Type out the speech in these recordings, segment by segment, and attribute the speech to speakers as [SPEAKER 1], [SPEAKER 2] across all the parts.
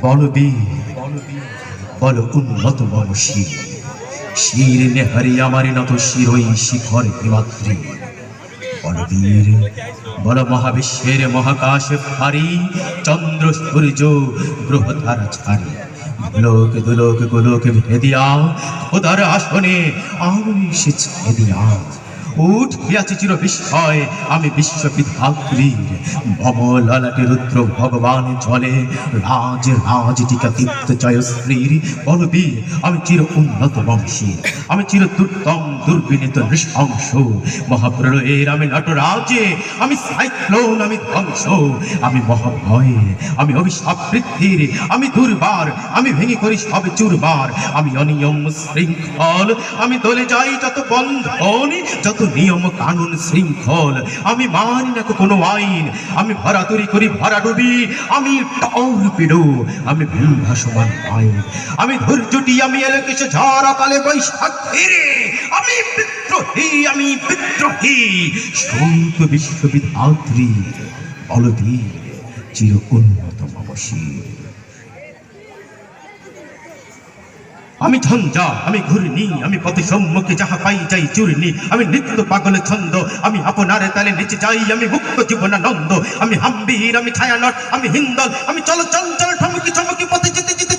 [SPEAKER 1] বলবীর বল উন্নত বল শির শির নেহারি আমার নত শিরই শিখর বলবীর বল মহাবিশ্বের মহাকাশ ভারী, চন্দ্র সূর্য গ্রহ তারা ছাড়ি। লোক দুলোক গোলোক ভেদিয়া, খোদার আসনে আমি এসেছি ভেদিয়া উঠ হইয়াছে চির বিস্ময়। আমি বিশ্ববিধাত্রীর ভব ললাটে রুদ্র ভগবান চলে রাজ রাজ টিকা দীপ্ত জয়শ্রীর বলবীর আমি চির উন্নত বংশী, আমি চির দুর্দম, দুর্বিনীত নৃশংস, মহাপ্রলয়ের আমি নটরাজে, আমি সাইক্লোন, আমি ধ্বংস, আমি মহাভয়, আমি অভিশাপ বৃদ্ধির, আমি দুর্বার, আমি ভেঙে করি সব চুরবার, আমি অনিয়ম শৃঙ্খল, আমি দলে যাই যত বন্ধন, যত নিয়ম, কানুন, শৃঙ্খল। আমি মানি না কোনো আইন। আমি ভরা তৈরি করি ভরা ডুবি। আমি টর পিডো। আমি ভাসমান আইন। আমি ধৈর্যটি, আমি এলাকেছে ঝড় অকালে বৈশাখের। আমি বিদ্রোহী আমি বিদ্রোহী। সন্ত বিশ্ববিধাত্রী অলবীর চির উন্নত মমশীর। আমি ঝঞ্ঝা, আমি ঘুরনি আমি পথে সম্মুখে যাহা পাই যাই চূর্ণি। আমি নিত্য পাগলে ছন্দ, আমি আপনার তালে নিচে যাই, আমি মুক্ত জীবনানন্দ। আমি হাম্বির, আমি ছায়ানট, আমি হিন্দল, আমি চল চঞ্চল, ঠমকি চমকি পথে যেতে যেতে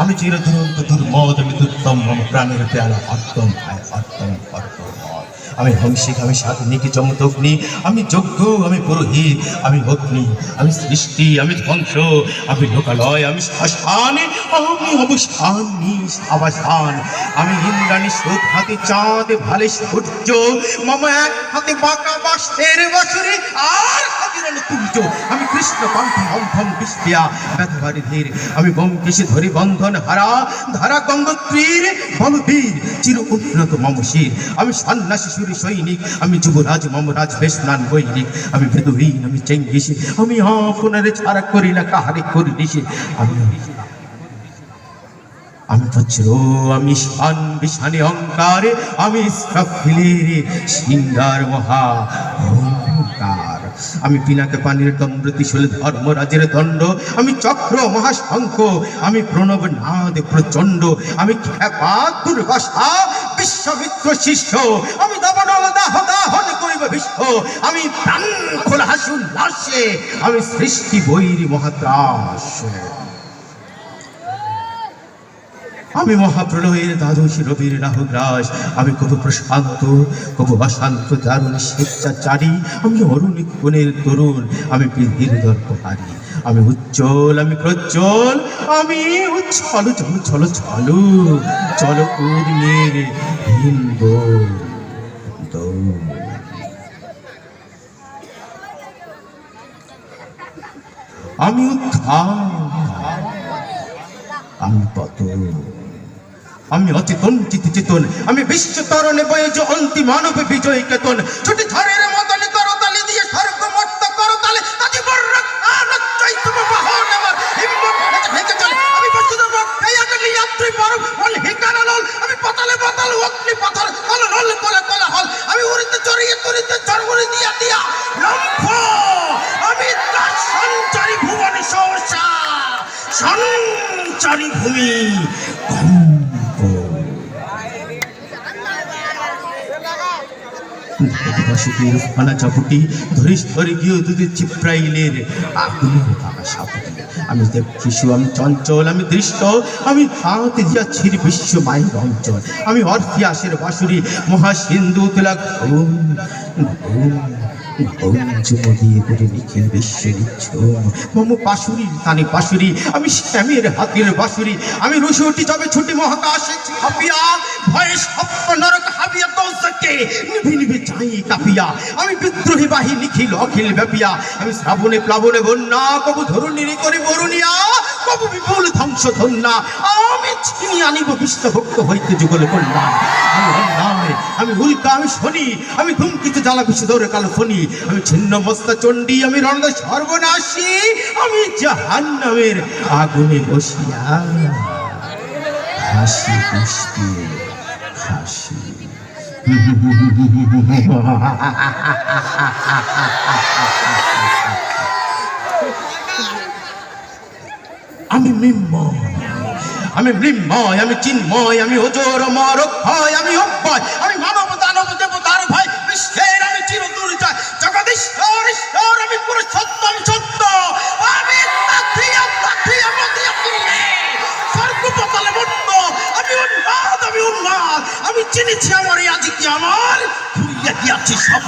[SPEAKER 1] আমি চির দুরন্ত দুর্মদ আমি দুর্তম মম প্রাণের পেয়ালা হরতম হায় হরতম হরতম হয়। আমি হংসিক, আমি সাধনিক চমতগ্নি আমি যজ্ঞ, আমি পুরোহিত, আমি অগ্নি, আমি সৃষ্টি, আমি ধ্বংস, আমি লোকালয়, আমি শ্মশান আমি অবসান আবাসান আমি ইন্দ্রাণী সুখ হাতে চাঁদ, ভালে সূর্য, মম এক হাতে বাঁকা বাঁশের বছরে আর আমি কৃষ্ণ কণ্ঠ মন্থন বিষ্টিয়া ব্যথবারি ধীর। আমি বঙ্কেশে ধরি বন্ধন হারা, ধারা গঙ্গোত্রীর বলবীর, চির উন্নত মমশীর আমি সন্ন্যাসী সুরি সৈনিক, আমি যুবরাজ মমরাজ বেশনান বৈনিক। আমি ভেদহীন আমি চেঙ্গিসে, আমি আপনারে ছাড়া করি না কাহারে করি নিশে আমি আমি বজ্র আমি শান বিশানে অঙ্কার আমি সিঙ্গার মহা আমি পিনাকে পানির দম্র ধর্ম ধর্মরাজের দণ্ড, আমি চক্র, মহাশঙ্খ, আমি প্রণব নাদ, প্রচণ্ড, আমি খ্যাপা দুর্বাসা বিশ্বমিত্র শিষ্য, আমি দমনল দাহ দাহন করিব বিশ্ব আমি প্রাণ খোলা হাসুল আমি সৃষ্টি বৈরী মহাত্রাস আমি মহাপ্রলয়ের দ্বাদশ রবির রাহুগ্রাস আমি কবু প্রশান্ত, কবু অশান্ত দারুণ স্বেচ্ছাচারী আমি অরুণ কোণের তরুণ, আমি পৃথিবীর দর্পহারী আমি উজ্জ্বল, আমি প্রজ্জ্বল, আমি উচ্ছল, চল চল চল চল উর্মের হিন্দ আমি উত্থান, আমি পতন। আমি অচেতন চিত চেতন আমি বিশ্ব তরণে বয়ে যে অন্তিম মানব বিজয় কেতন। ছুটি ঝড়ের মতনে করতালি দিয়ে স্বর্গ মর্ত করতালে তাকে বর্রক আনচ্চাই তুম বাহন আমার হিম্ম ভেজে চলে। আমি বসুদেব এই আগে যাত্রী পরম হল হিকার লল। আমি পাতালে পাতাল অগ্নি পাথর হল হল করে কলা হল আমি উড়িতে চড়িয়ে তরিতে চড়মড়ি দিয়া দিয়া লম্ফ। আমি তার সঞ্চারী ভুবন সহসা সঞ্চারী ভূমি ধরিষ্ঠরে গিয়ে দুধে আমি দেব শিশু আমি চঞ্চল, আমি আমি হাতে আমি বাসুরি মহাসিন্ধু তুলা আমি হাতের আমি মহাকাশে হাপিয়া ভয়ে সপ্ত নরক হাবিয়া নিভি আমি বিদ্রোহী বাহি নিখিল, অখিল ব্যাপিয়া। আমি শ্রাবণে প্লাবনে বন্যা, কবু ধরুণী করি বরুণিয়া, কবু বিপুল ধ্বংস ধন্যা আমি ছিনি আনিব বিশ্বভক্ত হইতে যুগল কন্যা। আমি হুলকা আমি শনি, আমি ধূমকিত জ্বালা বিষধরে কালো ফনি আমি ছিন্ন মস্তা চণ্ডী, আমি রণ সর্বনাশী, আমি জাহান্নামের আগুনে বসিয়া হাসি পুষ্পে হাসি আমি মৃন্ময় আমি মৃন্ময় আমি চিন্ময়, আমি অজর মর ভয় আমি অভয় আমি মানব, দানব, দেবতার ভয় বিশ্বের আমি চির দুর্জয় জগদীশ্বর, ঈশ্বর, আমি পুরো সত্য। আমি সত্য আমি আমি আমি চিনেছি আমার এই আজ আমার ফুরিয়া গিয়াছি সব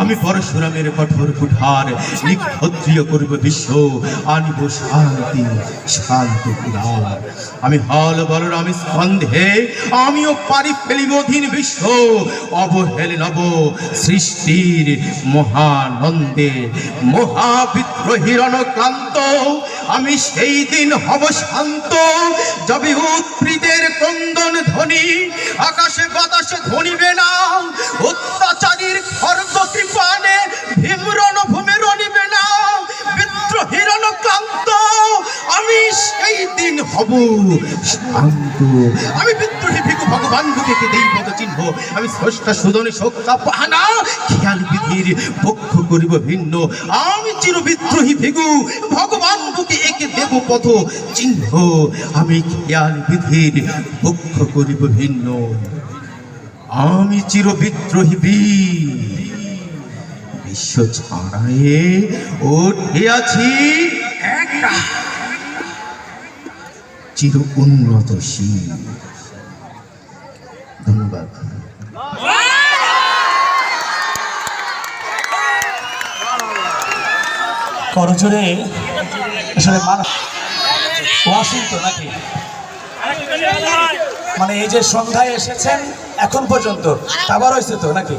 [SPEAKER 1] আমি পরশুরামের কঠোর কুঠার নিক্ষত্রিয় করব বিশ্ব, আনিব শান্তি শান্তি কুধার আমি হল বলরাম স্কন্ধে, আমিও পারি ফেলিব অধীন বিশ্ব, অবহেল নব সৃষ্টির মহানন্দে। মহাবিদ্রোহীর ক্লান্ত আমি সেই দিন হব শান্ত। যবে উৎপ্রীতের ক্রন্দন ধ্বনি, আকাশে বাতাসে ধ্বনিবে সেই দিন হব। শান্ত। আমি বিদ্রোহী ভিগু ভগবান বুকে দেই পদ চিহ্ন। আমি স্রষ্টা সুদনে শক্তা পাহানা, খেয়াল বিধির পক্ষ করিব ভিন্ন। আমি চির বিদ্রোহী ভিগু ভগবান বুকে একে দেব পথ চিহ্ন। আমি খেয়াল বিধির পক্ষ করিব ভিন্ন। আমি চির বিদ্রোহী বীর। বিশ্ব ছাড়ায়ে উঠে আছি একা চির উন্নত শীল। ধন্যবাদ।
[SPEAKER 2] করজোরে আসলে মানে এই যে সন্ধ্যায় এসেছেন, এখন পর্যন্ত আবার হয়েছে তো নাকি?